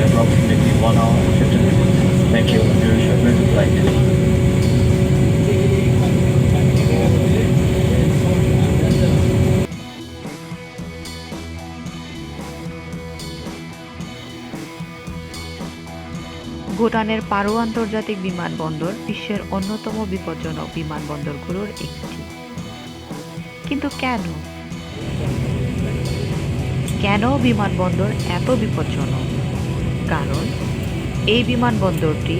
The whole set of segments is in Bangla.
approximately 1 hour 15 minutes. Thank you. Flight. ভুটানের পারো আন্তর্জাতিক বিমানবন্দর বিশ্বের অন্যতম বিপজ্জনক বিমানবন্দরগুলোর একটি কিন্তু কেন কেন বিমানবন্দর এত বিপজ্জনক কারণ এই বিমানবন্দরটি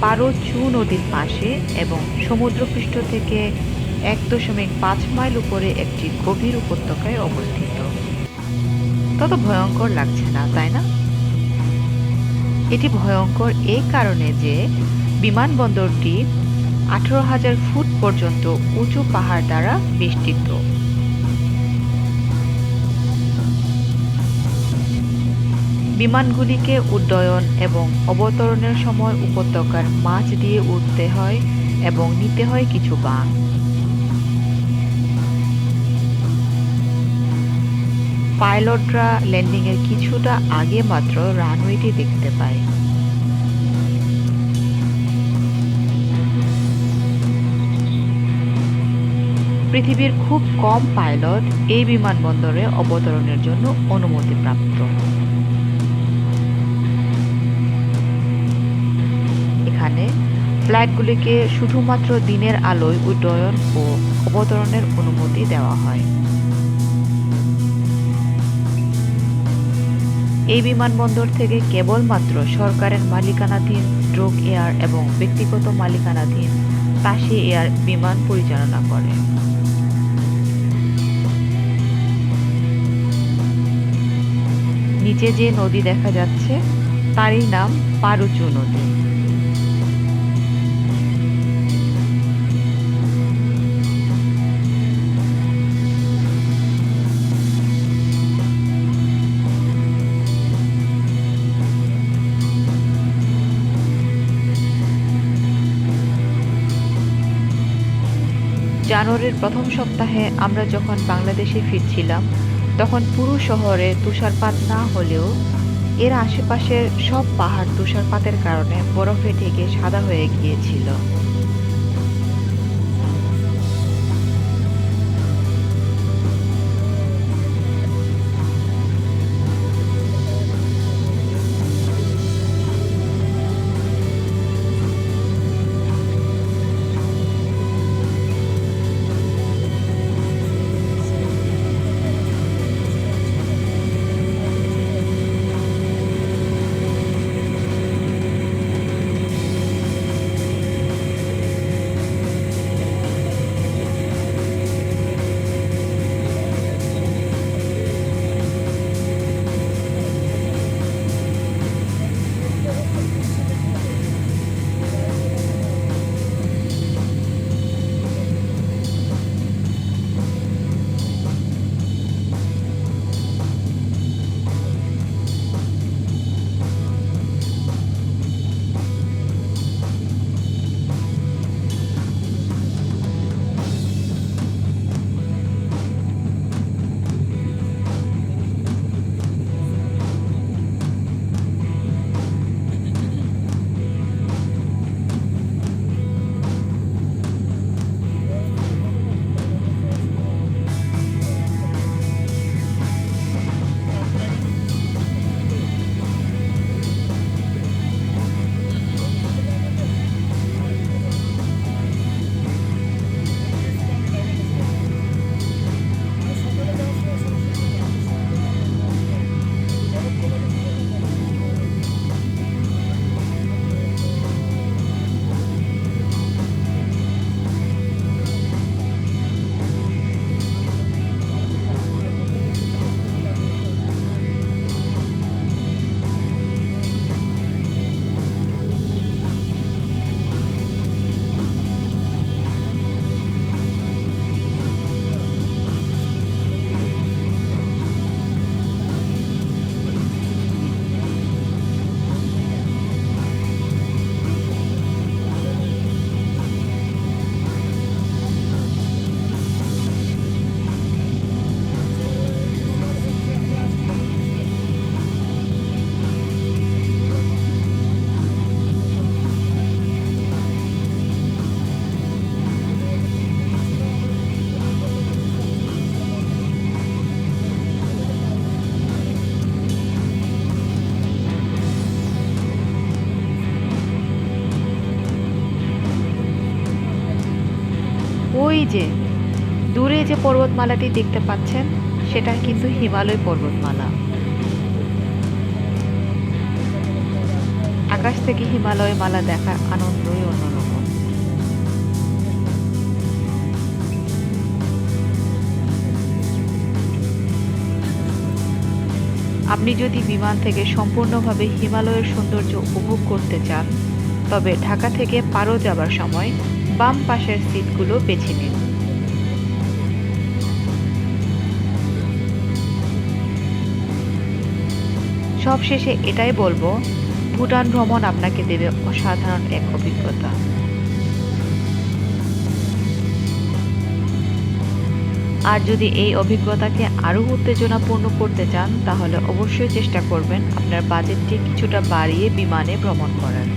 পারো চু নদীর পাশে এবং সমুদ্রপৃষ্ঠ থেকে এক দশমিক পাঁচ মাইল উপরে একটি গভীর উপত্যকায় অবস্থিত। তত ভয়ঙ্কর লাগছে না, তাই না? এটি ভয়ঙ্কর এই কারণে যে বিমানবন্দরটি আঠারো হাজার ফুট পর্যন্ত উঁচু পাহাড় দ্বারা বেষ্টিত। বিমানগুলিকে উড্ডয়ন এবং অবতরণের সময় উপত্যকার মাছ দিয়ে উঠতে হয় এবং নিতে হয় কিছু বাঁক। পাইলটরা ল্যান্ডিংয়ের কিছুটা আগে মাত্র রানওয়েটি দেখতে পায়। পৃথিবীর খুব কম পাইলট এই বিমানবন্দরে অবতরণের জন্য অনুমতিপ্রাপ্ত। এখানে ফ্লাইটগুলিকে শুধুমাত্র দিনের আলোয় উড্ডয়ন ও অবতরণের অনুমতি দেওয়া হয়। এই বিমানবন্দর থেকে কেবলমাত্র সরকারের মালিকানাধীন ড্রোক এয়ার এবং ব্যক্তিগত মালিকানাধীন তাসি এয়ার বিমান পরিচালনা করে। নিচে যে নদী দেখা যাচ্ছে, তারই নাম পারুচু নদী। জানুয়ারির প্রথম সপ্তাহে আমরা যখন বাংলাদেশে ফিরছিলাম, তখন পুরো শহরে তুষারপাত না হলেও এর আশেপাশের সব পাহাড় তুষারপাতের কারণে বরফে ঢেকে সাদা হয়ে গিয়েছিল। যে, দূরে যে পর্বতমালাটি দেখতে পাচ্ছেন, সেটা কিন্তু হিমালয় পর্বতমালা। আকাশ থেকে হিমালয় মালা দেখার আনন্দই অন্যরকম। আপনি যদি বিমান থেকে সম্পূর্ণভাবে হিমালয়ের সৌন্দর্য উপভোগ করতে চান, তবে ঢাকা থেকে পারো যাবার সময় বাম পাশের সিটগুলো বেছে নিন। সবশেষে এটাই বলব, ভুটান ভ্রমণ আপনাকে দেবে অসাধারণ এক অভিজ্ঞতা। আর যদি এই অভিজ্ঞতাকে আরও উত্তেজনাপূর্ণ করতে চান, তাহলে অবশ্যই চেষ্টা করবেন আপনার বাজেটটি কিছুটা বাড়িয়ে বিমানে ভ্রমণ করার।